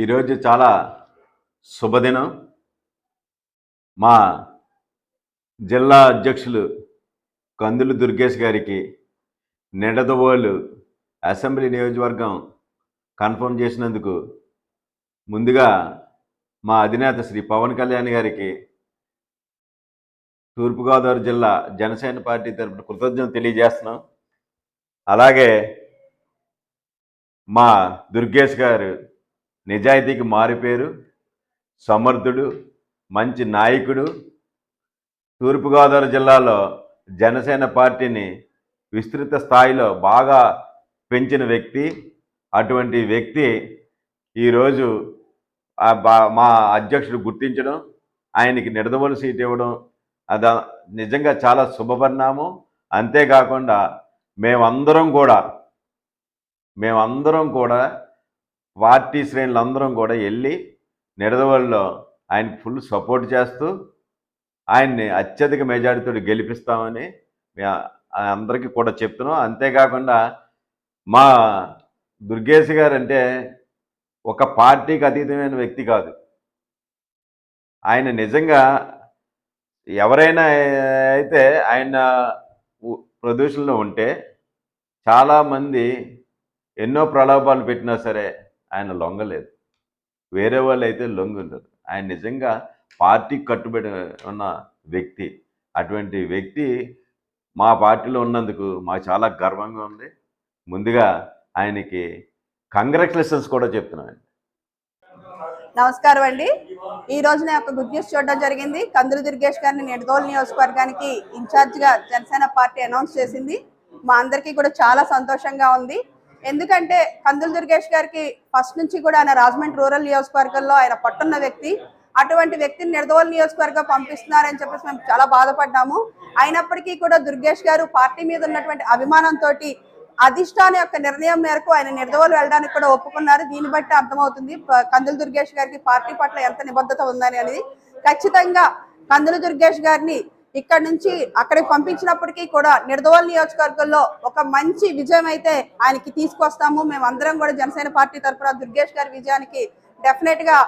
ఈరోజు చాలా శుభదినం. మా జిల్లా అధ్యక్షులు కందులు దుర్గేష్ గారికి నిడదవోలు అసెంబ్లీ నియోజకవర్గం కన్ఫర్మ్ చేసినందుకు ముందుగా మా అధినేత శ్రీ పవన్ కళ్యాణ్ గారికి తూర్పుగోదావరి జిల్లా జనసేన పార్టీ తరపున కృతజ్ఞతలు తెలియజేస్తున్నాం. అలాగే మా దుర్గేష్ గారు నిజాయితీకి మారిపేరు సమర్థుడు మంచి నాయకుడు. తూర్పుగోదావరి జిల్లాలో జనసేన పార్టీని విస్తృత స్థాయిలో బాగా పెంచిన వ్యక్తి. అటువంటి వ్యక్తి ఈరోజు మా అధ్యక్షుడు గుర్తించడం ఆయనకి నిడదవోలు సీట్ ఇవ్వడం అద నిజంగా చాలా శుభపరిణామం. అంతేకాకుండా మేమందరం కూడా మేమందరం కూడా పార్టీ శ్రేణులందరం కూడా వెళ్ళి నిడదవల్లో ఆయనకి ఫుల్ సపోర్ట్ చేస్తూ ఆయన్ని అత్యధిక మెజారిటీతో గెలిపిస్తామని అందరికీ కూడా చెప్తున్నాం. అంతేకాకుండా మా దుర్గేష్ గారు అంటే ఒక పార్టీకి అతీతమైన వ్యక్తి కాదు. ఆయన నిజంగా ఎవరైనా అయితే ఆయన ప్రదూషణలో ఉంటే చాలామంది ఎన్నో ప్రలోభాలు పెట్టినా సరే ఆయన లొంగలేదు. వేరే వాళ్ళు అయితే లొంగి ఉంటారు ఆయన నిజంగా పార్టీకి కట్టుబడి ఉన్న వ్యక్తి. అటువంటి వ్యక్తి మా పార్టీలో ఉన్నందుకు మాకు చాలా గర్వంగా ఉంది. ముందుగా ఆయనకి కంగ్రాచులేషన్స్ కూడా చెప్తున్నాను. నమస్కారం అండి. ఈ రోజు నేను ఒక గుడ్ న్యూస్ చూడడం జరిగింది. కందులు దుర్గేష్ గారిని నెడదోల్ నియోజకవర్గానికి ఇన్ఛార్జ్గా జనసేన పార్టీ అనౌన్స్ చేసింది. మా అందరికీ కూడా చాలా సంతోషంగా ఉంది. ఎందుకంటే కందుల దుర్గేష్ గారికి ఫస్ట్ నుంచి కూడా ఆయన రాజమండ్రి రూరల్ నియోజకవర్గంలో ఆయన పట్టున్న వ్యక్తి. అటువంటి వ్యక్తిని నిర్దోల్ నియోజకవర్గం పంపిస్తున్నారని చెప్పేసి మేము చాలా బాధపడ్డాము. అయినప్పటికీ కూడా దుర్గేష్ గారు పార్టీ మీద ఉన్నటువంటి అభిమానంతో అధిష్టాన యొక్క నిర్ణయం మేరకు ఆయన నిర్దోలు వెళ్ళడానికి కూడా ఒప్పుకున్నారు. దీన్ని బట్టి అర్థమవుతుంది కందుల దుర్గేష్ గారికి పార్టీ పట్ల ఎంత నిబద్ధత ఉందని అనేది ఖచ్చితంగా కందులు దుర్గేష్ గారిని ఇక్కడ నుంచి అక్కడికి పంపించినప్పటికీ కూడా నిర్దవల్ నియోజకవర్గంలో ఒక మంచి విజయం అయితే ఆయనకి తీసుకొస్తాము. మేము అందరం కూడా జనసేన పార్టీ తరఫున దుర్గేష్ గారి విజయానికి డెఫినెట్గా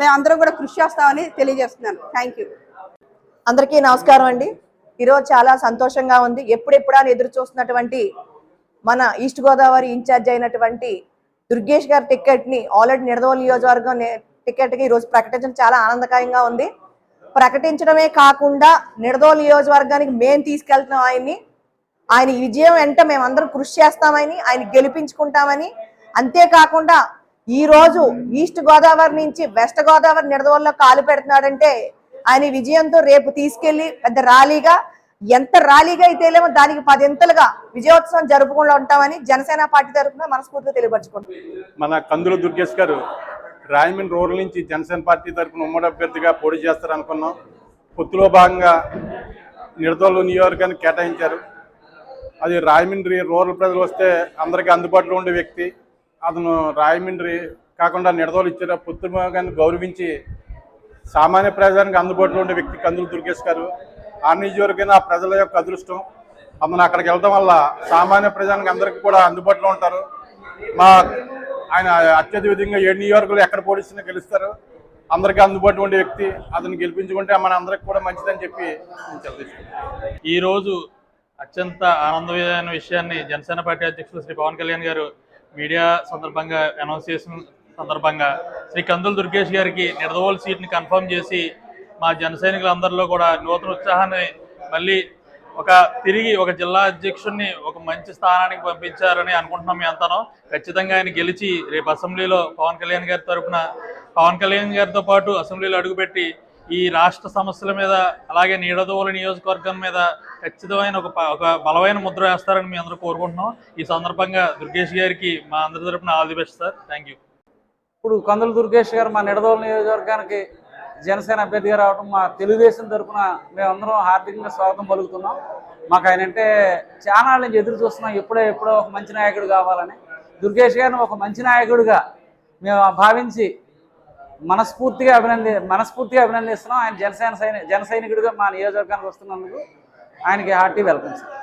మేము అందరం కూడా కృషి చేస్తామని తెలియజేస్తున్నాను. థ్యాంక్ యూ అందరికీ నమస్కారం అండి. ఈరోజు చాలా సంతోషంగా ఉంది. ఎప్పుడెప్పుడా ఎదురు చూస్తున్నటువంటి మన ఈస్ట్ గోదావరి ఇన్ఛార్జ్ అయినటువంటి దుర్గేష్ గారి టికెట్ని ఆల్రెడీ నిడదవోలు నియోజకవర్గం టికెట్కి ఈరోజు ప్రకటించడం చాలా ఆనందకరంగా ఉంది. ప్రకటించడమే కాకుండా నిడదోలు నియోజకవర్గానికి మేము తీసుకెళ్తున్నాం ఆయన్ని. ఆయన విజయం వెంట మేమందరం కృషి చేస్తామని ఆయన గెలిపించుకుంటామని. అంతేకాకుండా ఈ రోజు ఈస్ట్ గోదావరి నుంచి వెస్ట్ గోదావరి నిడదవోలులో కాలు పెడుతున్నాడంటే ఆయన విజయంతో రేపు తీసుకెళ్ళి పెద్ద ర్యాలీగా ఎంత ర్యాలీగా అయితే లేమో దానికి పదింతలుగా విజయోత్సవం జరుపుకుంటూ ఉంటామని జనసేన పార్టీ తరఫున మనస్ఫూర్తిగా తెలియపరచుకుంటాం మన కందుల దుర్గేష్ గారు రాయమండ్రి రూరల్ నుంచి జనసేన పార్టీ తరఫున ఉమ్మడి అభ్యర్థిగా పోటీ చేస్తారు అనుకున్నాం పొత్తులో భాగంగా నిడదోలు నియోజకవర్గాన్ని కేటాయించారు. అది రాయమండ్రి రూరల్ ప్రజలు వస్తే అందరికీ అందుబాటులో ఉండే వ్యక్తి. అతను రాయమండ్రి కాకుండా నిడదోలు ఇచ్చారు పొత్తు భాగాన్ని గౌరవించి సామాన్య ప్రజానికి అందుబాటులో ఉండే వ్యక్తి కందులు దుర్గేష్ గారు. ఆ నియోజకవర్గం ఆ ప్రజల యొక్క అదృష్టం. అందులో అక్కడికి వెళ్ళడం వల్ల సామాన్య ప్రజానికి అందరికీ కూడా అందుబాటులో ఉంటారు. మా ఆయన అత్యధిక విధంగా ఏ నియోజకవర్గాలు ఎక్కడ పోటీసినా గెలుస్తారు అందరికీ అందుబాటులో ఉండే వ్యక్తి అతను గెలిపించుకుంటే మన అందరికి కూడా మంచిదని చెప్పి నేను ఈ రోజు అత్యంత ఆనందమైన విషయాన్ని జనసేన పార్టీ అధ్యక్షులు శ్రీ పవన్ కళ్యాణ్ గారు మీడియా సందర్భంగా అనౌన్స్ చేసిన సందర్భంగా శ్రీ కందుల దుర్గేష్ గారికి నిడదవోలు సీట్ని కన్ఫర్మ్ చేసి మా జనసైనికులందరిలో కూడా నూతన ఉత్సాహాన్ని మళ్ళీ ఒక తిరిగి ఒక జిల్లా అధ్యక్షుడిని ఒక మంచి స్థానానికి పంపించారని అనుకుంటున్నాం మీ అంతాను ఖచ్చితంగా ఆయన గెలిచి రేపు అసెంబ్లీలో పవన్ కళ్యాణ్ గారి తరపున పవన్ కళ్యాణ్ గారితో పాటు అసెంబ్లీలో అడుగుపెట్టి ఈ రాష్ట్ర సమస్యల మీద అలాగే నీడదోల నియోజకవర్గం మీద ఖచ్చితమైన ఒక ఒక బలమైన ముద్ర వేస్తారని మీ అందరూ కోరుకుంటున్నాం. ఈ సందర్భంగా దుర్గేష్ గారికి మా అందరి తరపున all the best sir. Thank you ఇప్పుడు కందుల దుర్గేష్ గారు మా నిడదోల నియోజకవర్గానికి జనసేన అభ్యర్థిగా రావడం మా తెలుగుదేశం తరఫున మేమందరం హార్దికంగా స్వాగతం పలుకుతున్నాం. మాకు ఆయన అంటే చాలా నుంచి ఎదురు చూస్తున్నాం. ఎప్పుడో ఎప్పుడో ఒక మంచి నాయకుడు కావాలని. దుర్గేష్ గారిని ఒక మంచి నాయకుడిగా మేము భావించి మనస్ఫూర్తిగా అభినంది మనస్ఫూర్తిగా అభినందిస్తున్నాం. ఆయన జనసేన సైని జన సైనికుడిగా మా నియోజకవర్గానికి వస్తున్నందుకు ఆయనకి హార్టీ వెల్కమ్ సార్